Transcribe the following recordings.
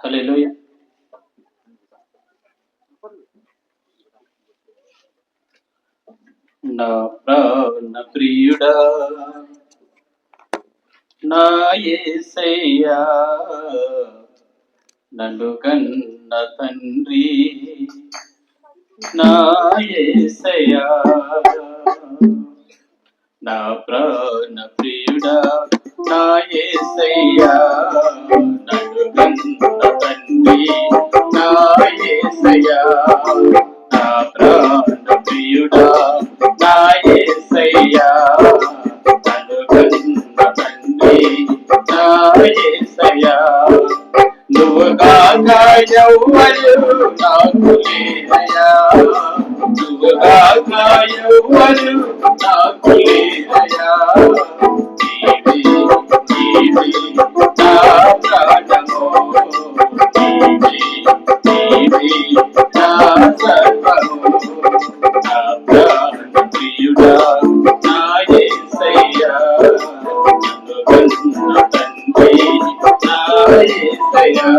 hallelujah నా ప్రాణ ప్రియుడా నా ఏసయ్యా నన్ను కన్న తండ్రి నా ఏసయ్యా నా ప్రాణ ప్రియుడా నా ఏసయ్యా తండ్రి నాయసయా నా ప్రాణ ప్రియుడా నాయసయ్యా అనుగన్న తండ్రి నాయసయ్యా నువ్వు కాక ఎవ్వరు నాకు లేదయా నువ్వు కాక నాకు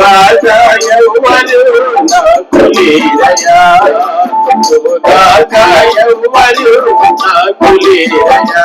కాదా యవ్వను నాకు లేదయా కాదా యవ్వను నాకు లేదయా